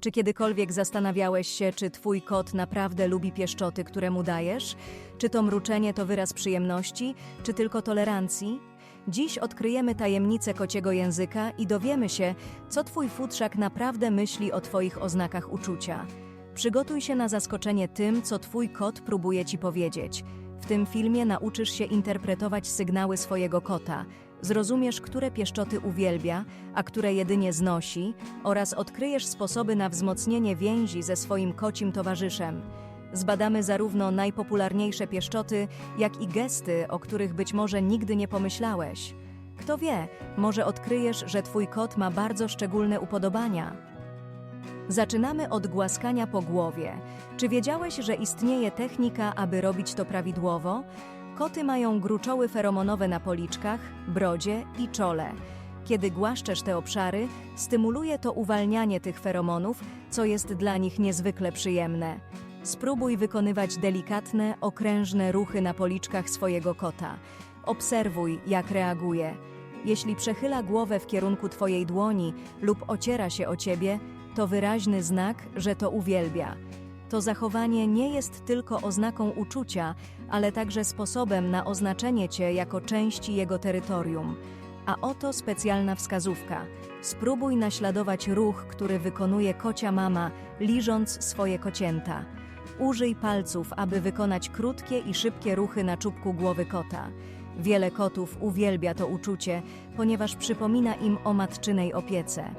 Czy kiedykolwiek zastanawiałeś się, czy twój kot naprawdę lubi pieszczoty, które mu dajesz? Czy to mruczenie to wyraz przyjemności, czy tylko tolerancji? Dziś odkryjemy tajemnicę kociego języka i dowiemy się, co twój futrzak naprawdę myśli o twoich oznakach uczucia. Przygotuj się na zaskoczenie tym, co twój kot próbuje ci powiedzieć. W tym filmie nauczysz się interpretować sygnały swojego kota, zrozumiesz, które pieszczoty uwielbia, a które jedynie znosi, oraz odkryjesz sposoby na wzmocnienie więzi ze swoim kocim towarzyszem. Zbadamy zarówno najpopularniejsze pieszczoty, jak i gesty, o których być może nigdy nie pomyślałeś. Kto wie, może odkryjesz, że twój kot ma bardzo szczególne upodobania. Zaczynamy od głaskania po głowie. Czy wiedziałeś, że istnieje technika, aby robić to prawidłowo? Koty mają gruczoły feromonowe na policzkach, brodzie i czole. Kiedy głaszczesz te obszary, stymuluje to uwalnianie tych feromonów, co jest dla nich niezwykle przyjemne. Spróbuj wykonywać delikatne, okrężne ruchy na policzkach swojego kota. Obserwuj, jak reaguje. Jeśli przechyla głowę w kierunku Twojej dłoni lub ociera się o Ciebie, to wyraźny znak, że to uwielbia. To zachowanie nie jest tylko oznaką uczucia, ale także sposobem na oznaczenie Cię jako części jego terytorium. A oto specjalna wskazówka. Spróbuj naśladować ruch, który wykonuje kocia mama, liżąc swoje kocięta. Użyj palców, aby wykonać krótkie i szybkie ruchy na czubku głowy kota. Wiele kotów uwielbia to uczucie, ponieważ przypomina im o matczynej opiece.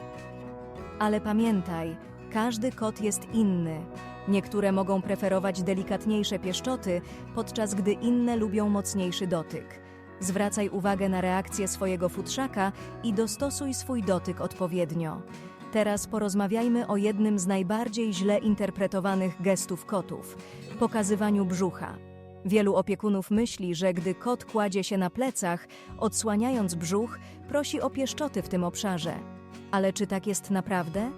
Ale pamiętaj, każdy kot jest inny. Niektóre mogą preferować delikatniejsze pieszczoty, podczas gdy inne lubią mocniejszy dotyk. Zwracaj uwagę na reakcję swojego futrzaka i dostosuj swój dotyk odpowiednio. Teraz porozmawiajmy o jednym z najbardziej źle interpretowanych gestów kotów pokazywaniu brzucha. Wielu opiekunów myśli, że gdy kot kładzie się na plecach, odsłaniając brzuch, prosi o pieszczoty w tym obszarze. Ale czy tak jest naprawdę?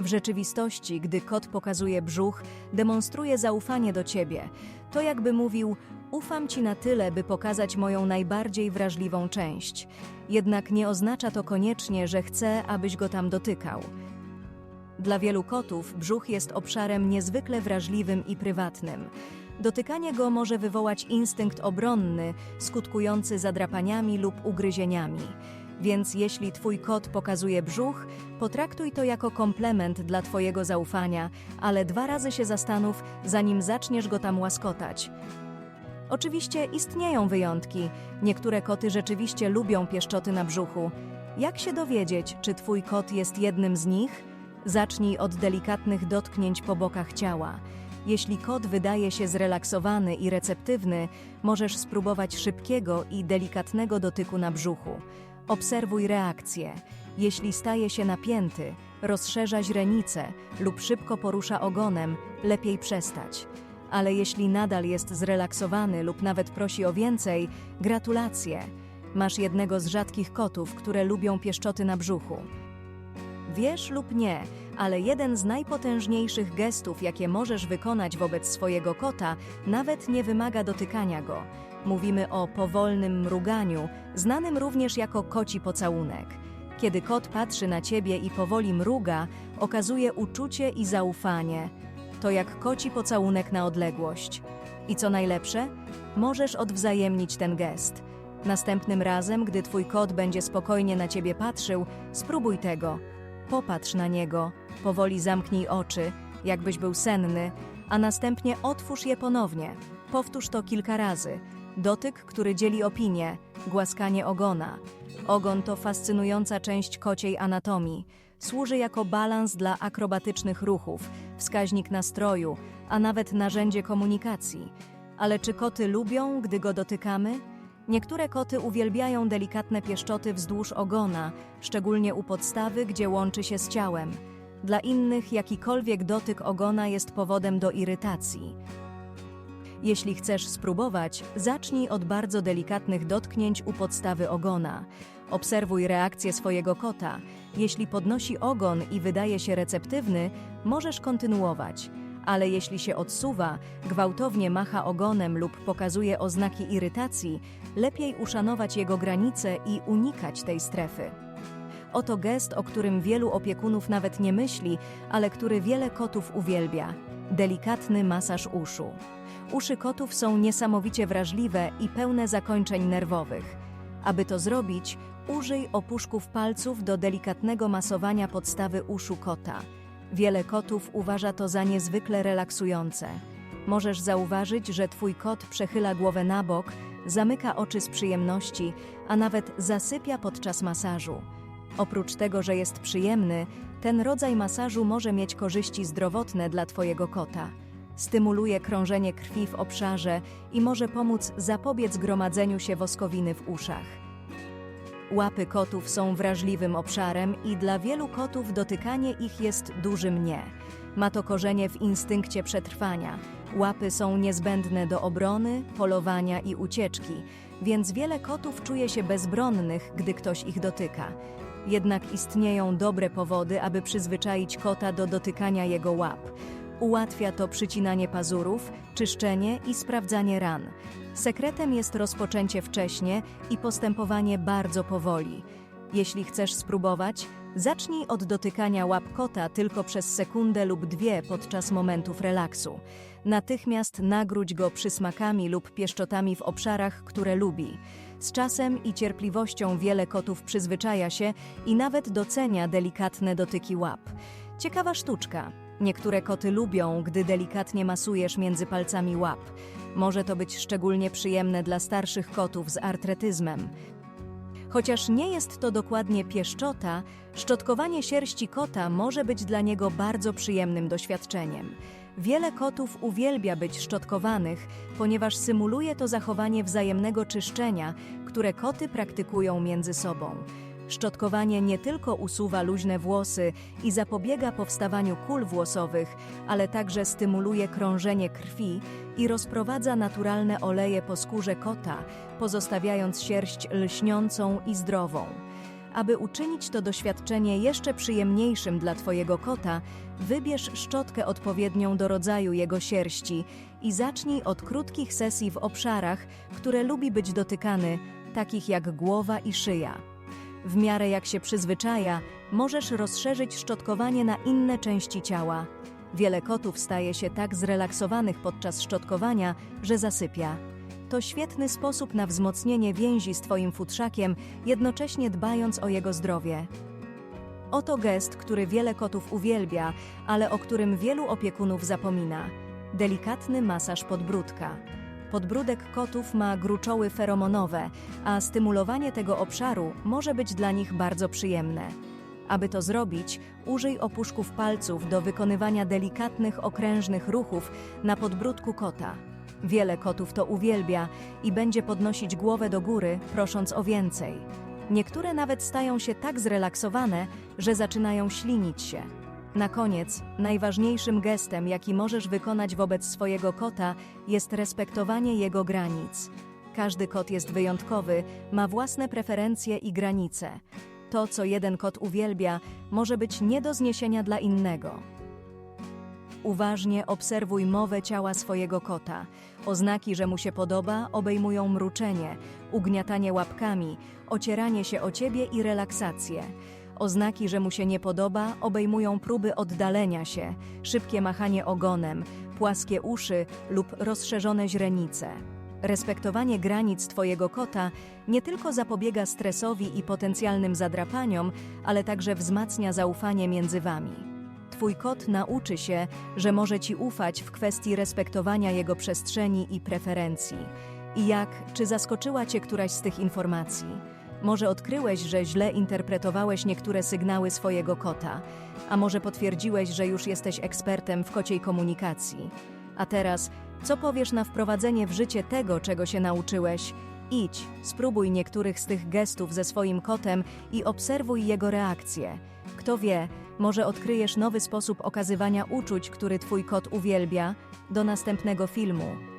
W rzeczywistości, gdy kot pokazuje brzuch, demonstruje zaufanie do ciebie. To jakby mówił: Ufam ci na tyle, by pokazać moją najbardziej wrażliwą część. Jednak nie oznacza to koniecznie, że chce, abyś go tam dotykał. Dla wielu kotów brzuch jest obszarem niezwykle wrażliwym i prywatnym. Dotykanie go może wywołać instynkt obronny, skutkujący zadrapaniami lub ugryzieniami. Więc jeśli twój kot pokazuje brzuch, potraktuj to jako komplement dla twojego zaufania, ale dwa razy się zastanów, zanim zaczniesz go tam łaskotać. Oczywiście istnieją wyjątki. Niektóre koty rzeczywiście lubią pieszczoty na brzuchu. Jak się dowiedzieć, czy twój kot jest jednym z nich? Zacznij od delikatnych dotknięć po bokach ciała. Jeśli kot wydaje się zrelaksowany i receptywny, możesz spróbować szybkiego i delikatnego dotyku na brzuchu. Obserwuj reakcję. Jeśli staje się napięty, rozszerza źrenicę lub szybko porusza ogonem, lepiej przestać. Ale jeśli nadal jest zrelaksowany lub nawet prosi o więcej, gratulacje. Masz jednego z rzadkich kotów, które lubią pieszczoty na brzuchu. Wiesz lub nie, ale jeden z najpotężniejszych gestów, jakie możesz wykonać wobec swojego kota, nawet nie wymaga dotykania go. Mówimy o powolnym mruganiu, znanym również jako koci pocałunek. Kiedy kot patrzy na ciebie i powoli mruga, okazuje uczucie i zaufanie. To jak koci pocałunek na odległość. I co najlepsze, możesz odwzajemnić ten gest. Następnym razem, gdy twój kot będzie spokojnie na ciebie patrzył, spróbuj tego. Popatrz na niego, powoli zamknij oczy, jakbyś był senny, a następnie otwórz je ponownie. Powtórz to kilka razy. Dotyk, który dzieli opinię, głaskanie ogona. Ogon to fascynująca część kociej anatomii. Służy jako balans dla akrobatycznych ruchów, wskaźnik nastroju, a nawet narzędzie komunikacji. Ale czy koty lubią, gdy go dotykamy? Niektóre koty uwielbiają delikatne pieszczoty wzdłuż ogona, szczególnie u podstawy, gdzie łączy się z ciałem. Dla innych jakikolwiek dotyk ogona jest powodem do irytacji. Jeśli chcesz spróbować, zacznij od bardzo delikatnych dotknięć u podstawy ogona. Obserwuj reakcję swojego kota. Jeśli podnosi ogon i wydaje się receptywny, możesz kontynuować. Ale jeśli się odsuwa, gwałtownie macha ogonem lub pokazuje oznaki irytacji, lepiej uszanować jego granice i unikać tej strefy. Oto gest, o którym wielu opiekunów nawet nie myśli, ale który wiele kotów uwielbia. Delikatny masaż uszu. Uszy kotów są niesamowicie wrażliwe i pełne zakończeń nerwowych. Aby to zrobić, użyj opuszków palców do delikatnego masowania podstawy uszu kota. Wiele kotów uważa to za niezwykle relaksujące. Możesz zauważyć, że twój kot przechyla głowę na bok, zamyka oczy z przyjemności, a nawet zasypia podczas masażu. Oprócz tego, że jest przyjemny, ten rodzaj masażu może mieć korzyści zdrowotne dla twojego kota. Stymuluje krążenie krwi w obszarze i może pomóc zapobiec gromadzeniu się woskowiny w uszach. Łapy kotów są wrażliwym obszarem i dla wielu kotów dotykanie ich jest dużym nie. Ma to korzenie w instynkcie przetrwania. Łapy są niezbędne do obrony, polowania i ucieczki, więc wiele kotów czuje się bezbronnych, gdy ktoś ich dotyka. Jednak istnieją dobre powody, aby przyzwyczaić kota do dotykania jego łap. Ułatwia to przycinanie pazurów, czyszczenie i sprawdzanie ran. Sekretem jest rozpoczęcie wcześnie i postępowanie bardzo powoli. Jeśli chcesz spróbować, zacznij od dotykania łap kota tylko przez sekundę lub dwie podczas momentów relaksu. Natychmiast nagródź go przysmakami lub pieszczotami w obszarach, które lubi. Z czasem i cierpliwością wiele kotów przyzwyczaja się i nawet docenia delikatne dotyki łap. Ciekawa sztuczka. Niektóre koty lubią, gdy delikatnie masujesz między palcami łap. Może to być szczególnie przyjemne dla starszych kotów z artretyzmem. Chociaż nie jest to dokładnie pieszczota, szczotkowanie sierści kota może być dla niego bardzo przyjemnym doświadczeniem. Wiele kotów uwielbia być szczotkowanych, ponieważ symuluje to zachowanie wzajemnego czyszczenia, które koty praktykują między sobą. Szczotkowanie nie tylko usuwa luźne włosy i zapobiega powstawaniu kul włosowych, ale także stymuluje krążenie krwi i rozprowadza naturalne oleje po skórze kota, pozostawiając sierść lśniącą i zdrową. Aby uczynić to doświadczenie jeszcze przyjemniejszym dla Twojego kota, wybierz szczotkę odpowiednią do rodzaju jego sierści i zacznij od krótkich sesji w obszarach, które lubi być dotykany, takich jak głowa i szyja. W miarę jak się przyzwyczaja, możesz rozszerzyć szczotkowanie na inne części ciała. Wiele kotów staje się tak zrelaksowanych podczas szczotkowania, że zasypia. To świetny sposób na wzmocnienie więzi z Twoim futrzakiem, jednocześnie dbając o jego zdrowie. Oto gest, który wiele kotów uwielbia, ale o którym wielu opiekunów zapomina. Delikatny masaż podbródka. Podbródek kotów ma gruczoły feromonowe, a stymulowanie tego obszaru może być dla nich bardzo przyjemne. Aby to zrobić, użyj opuszków palców do wykonywania delikatnych, okrężnych ruchów na podbródku kota. Wiele kotów to uwielbia i będzie podnosić głowę do góry, prosząc o więcej. Niektóre nawet stają się tak zrelaksowane, że zaczynają ślinić się. Na koniec, najważniejszym gestem, jaki możesz wykonać wobec swojego kota, jest respektowanie jego granic. Każdy kot jest wyjątkowy, ma własne preferencje i granice. To, co jeden kot uwielbia, może być nie do zniesienia dla innego. Uważnie obserwuj mowę ciała swojego kota. Oznaki, że mu się podoba, obejmują mruczenie, ugniatanie łapkami, ocieranie się o ciebie i relaksację. Oznaki, że mu się nie podoba, obejmują próby oddalenia się, szybkie machanie ogonem, płaskie uszy lub rozszerzone źrenice. Respektowanie granic Twojego kota nie tylko zapobiega stresowi i potencjalnym zadrapaniom, ale także wzmacnia zaufanie między Wami. Twój kot nauczy się, że może Ci ufać w kwestii respektowania jego przestrzeni i preferencji. I jak, czy zaskoczyła Cię któraś z tych informacji? Może odkryłeś, że źle interpretowałeś niektóre sygnały swojego kota, a może potwierdziłeś, że już jesteś ekspertem w kociej komunikacji. A teraz, co powiesz na wprowadzenie w życie tego, czego się nauczyłeś? Idź, spróbuj niektórych z tych gestów ze swoim kotem i obserwuj jego reakcję. Kto wie, może odkryjesz nowy sposób okazywania uczuć, który twój kot uwielbia. Do następnego filmu.